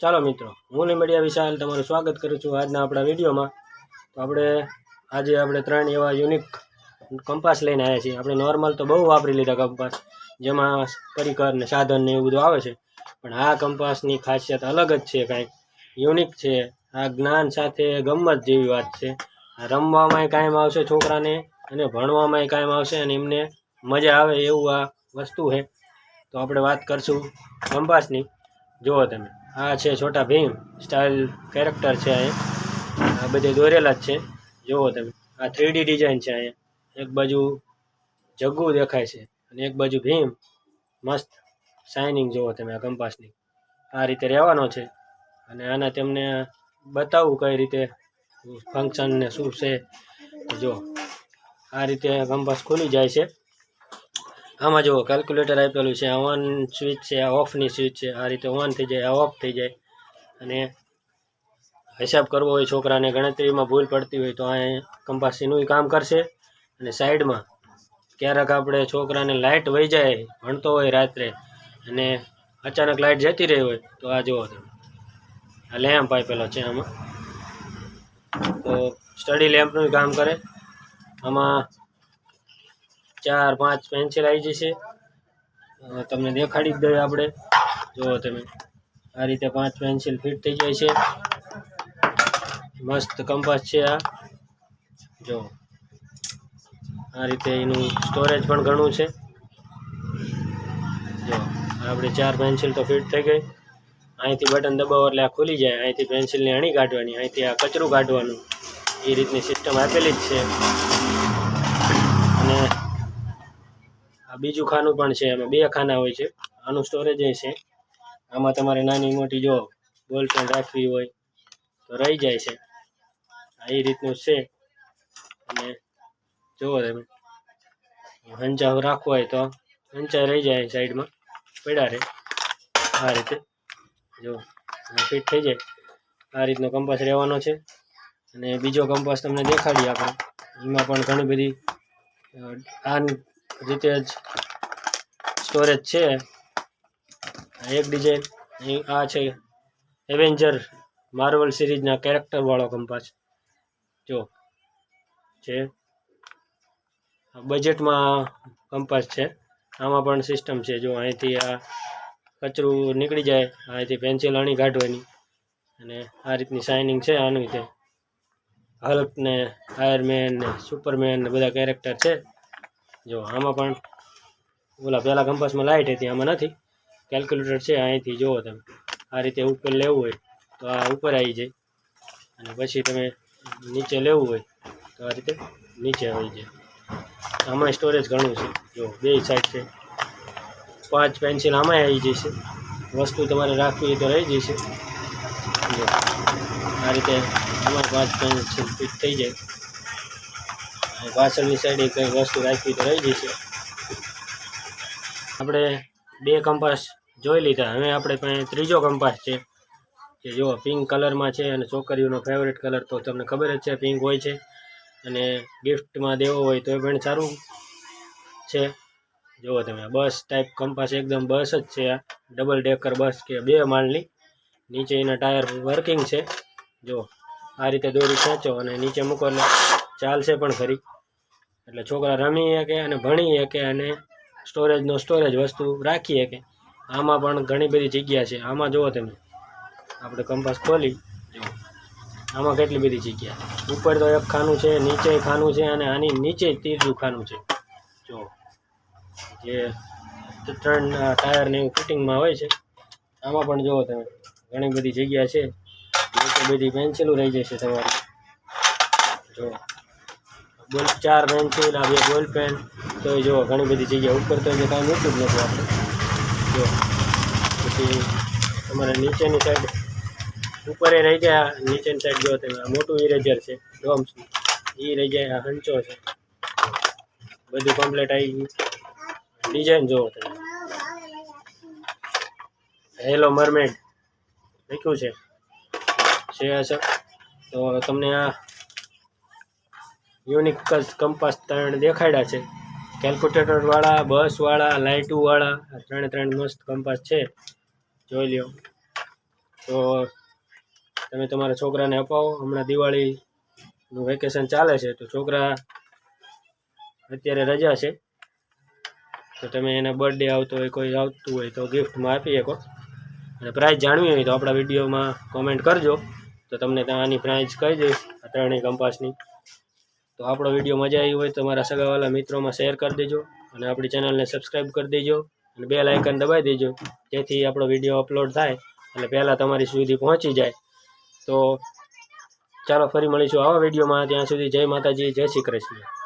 ચાલો મિત્રો, હું મીડિયા વિશાલ તમારું સ્વાગત કરું છું આજના આપણા વિડીયોમાં. તો આપણે, આજે આપણે ત્રણ એવા યુનિક કંપાસ લઈને આવ્યા છીએ. આપણે નોર્મલ તો બહુ વાપરી લીધા કંપાસ જેમાં પરિકર ને સાધન ને એવું બધું આવે છે. પણ આ કંપાસની ખાસિયત અલગ જ છે કાંઈક. યુનિક છે. આ જ્ઞાન સાથે ગમત જેવી વાત છે. આ રમવામાં કાયમ આવશે છોકરાને અને ભણવામાંય કાયમ આવશે અને એમને મજા આવે એવું આ વસ્તુ છે. તો આપણે વાત કરશું કંપાસની જુઓ તમે. આ છે છોટા ભીમ. સ્ટાઇલ કેરેક્ટર છે અહીંયા આ બધે દોરેલા જ છે. જુઓ તમે. આ થ્રીડી ડિઝાઇન છે અહીંયા એક બાજુ જગ્ગુ દેખાય છે અને એક બાજુ ભીમ. મસ્ત શાઇનિંગ જુઓ તમે આ કંપાસની. આ રીતે રહેવાનો છે. અને આના તેમને બતાવું કઈ રીતે ફંક્શન ને શું છે. જો આ રીતે કંપાસ ખુલી જાય છે. આમાં જુઓ કેલ્ક્યુલેટર આપેલું છે, આ ઓન સ્વિચ છે, આ ઓફની સ્વિચ છે, આ રીતે ઓન થઈ જાય, આ ઓફ થઈ જાય. અને હિસાબ કરવો હોય છોકરાને ગણતરીમાં ભૂલ પડતી હોય તો આ કંપાસીનું કામ કરશે. અને સાઈડમાં ક્યારેક આપણે છોકરાને લાઇટ વહી જાય, ભણતો હોય રાત્રે, અને અચાનક લાઇટ જતી રહી હોય, તો આ જુઓ તમે. આ લેમ્પ આપેલો છે આમાં. તો સ્ટડી લેમ્પનું કામ કરે. આમાં ચાર, પાંચ પેન્સિલ આવી જશે. તમને દેખાડી જ દઈએ આપણે. જુઓ તમે આ રીતે પાંચ પેન્સિલ ફિટ થઈ જાય છે. મસ્ત કંપાસ છે આ. જો. આ રીતે એનું સ્ટોરેજ પણ ઘણું છે. જો, આપણે ચાર પેન્સિલ તો ફિટ થઈ ગઈ. અહીંથી બટન દબાવો એટલે આ ખુલી જાય. અહીંથી પેન્સિલની અણી કાઢવાની, અહીંથી આ કચરું કાઢવાનું. એ રીતની સિસ્ટમ આપેલી જ છે અને આ બીજું ખાનું પણ છે એમાં બે ખાના હોય છે. આનું સ્ટોરેજ છે. આમાં તમારે નાની મોટી જો બોલ પેન રાખવી હોય તો રહી જાય છે. આ એ રીતનું છે. અને જુઓ તમે હંચા રાખવો હોય તો હંચા રહી જાય સાઈડમાં, પડ્યા રહે. આ રીતે જો ફિટ થઈ જાય. આ રીતનો કંપાસ રહેવાનો છે. અને બીજો કંપાસ તમને દેખાડીએ આપણે. એમાં પણ ઘણી બધી આ રીતે જ સ્ટોરેજ છે એક ડિઝાઇન આ છે એવેન્જર માર્વલ સિરીઝના કેરેક્ટરવાળો કંપાસ જો છે બજેટમાં કંપાસ છે. આમાં પણ સિસ્ટમ છે. જો અહીંથી આ કચરું નીકળી જાય, અહીંથી પેન્સિલ અણી કાઢવાની અને આ રીતની શાઇનિંગ છે આનું રીતે. હલ્ક ને આયરમેન ને સુપરમેન ને બધા કેરેક્ટર છે. જો, આમાં પણ ઓલા પહેલાં કંપાસમાં લાઇટ હતી, આમાં નથી. કેલ્ક્યુલેટર છે, અહીંથી જુઓ તમે. આ રીતે ઉપર લેવું હોય, તો આ ઉપર આવી જાય. અને પછી તમે નીચે લેવું હોય, તો આ રીતે નીચે આવી જાય. આમાં સ્ટોરેજ ઘણું છે. જો, બે સાઈડ છે. પાંચ પેન્સિલ આમાં આવી જશે. વસ્તુ તમારે રાખવી તો રહી જશે. આ રીતે આમાં પાંચ પેન્સિલ ફિટ થઈ જાય. અને પાછળની સાઈડે કંઈ વસ્તુ રાખવી તો રહી જશે. આપણે બે કંપાસ જોઈ લીધા. હવે આપણે પાસે ત્રીજો કંપાસ છે, કે જો પિંક કલરમાં છે અને છોકરીઓનો ફેવરેટ કલર તો તમને ખબર જ છે, પિંક હોય છે. અને ગિફ્ટમાં દેવો હોય તો એ પણ સારું છે. જુઓ તમે, બસ ટાઈપ કંપાસ એકદમ બસ જ છે આ. ડબલ ડેકર બસ કે બે માળની. નીચે એના ટાયર વર્કિંગ છે. જો આ રીતે દોરી ખેંચો અને નીચે મૂકો ચાલશે પણ ખરી. એટલે છોકરા રમી શકે અને ભણી શકે અને સ્ટોરેજનો સ્ટોરેજ વસ્તુ રાખી શકે. આમાં પણ ઘણી બધી જગ્યા છે. આમાં જુઓ તમે. આપણે કંપાસ ખોલી. જુઓ. આમાં કેટલી બધી જગ્યા. ઉપર તો એક ખાનું છે, નીચે ખાનું છે અને આની નીચે ત્રીજું ખાનું છે. જો જે ત્રણ ટાયરને ટાયર એવું ફિટિંગમાં હોય છે. આમાં પણ જુઓ તમે. ઘણી બધી જગ્યા છે. નીચે બધી પેન્સિલો રહી જશે તમારી. જો બોલ ચાર પેન્સિલ આ બે બોલ પેન તો એ જુઓ, ઘણી બધી જગ્યા ઉપર તો જે કાંઈ મૂક્યું જ નથી આપણે. જો પછી તમારે નીચેની સાઈડ ઉપર એ રહી ગયા, નીચેની સાઈડ જો તમે મોટું ઇરેઝર છે ડોમ્સનું એ રહી જાય, આ હંચો છે. બધું કમ્પ્લીટ આવી ગયું. ડિઝાઇન જુઓ તમે. હેલો મરમેડ લખ્યું છે. છે તો તમને આ યુનિક કંપાસ ત્રણ દેખાડ્યા છે. કેલ્ક્યુલેટરવાળા બસવાળા લાઇટુવાળા ત્રણે ત્રણ મસ્ત કંપાસ છે. જોઈ લ્યો. તો તમે તમારા છોકરાને અપાવો. હમણાં દિવાળીનું વેકેશન ચાલે છે. તો છોકરા અત્યારે રજા છે. તો તમે એના બર્થડે આવતો હોય, કોઈ આવતું હોય તો ગિફ્ટમાં આપી શકો. અને પ્રાઇઝ જાણવી હોય તો આપણા વિડીયોમાં કોમેન્ટ કરજો. તો તમને આની પ્રાઇઝ કહી દઈશ, આ ત્રણેય કંપાસની તો આપણો વીડિયો મજા આવી હોય તો તમારા સગાવાલા મિત્રોમાં શેર કરી દેજો અને આપણી ચેનલને સબસ્ક્રાઈબ કરી દેજો અને બે લાઇકન દબાવી દેજો, જેથી આપણો વીડિયો અપલોડ થાય એટલે પહેલાં તમારી સુધી પહોંચી જાય. તો ચાલો ફરી મળીશું આવા વિડીયોમાં. ત્યાં સુધી જય માતાજી, જય શ્રી કૃષ્ણ.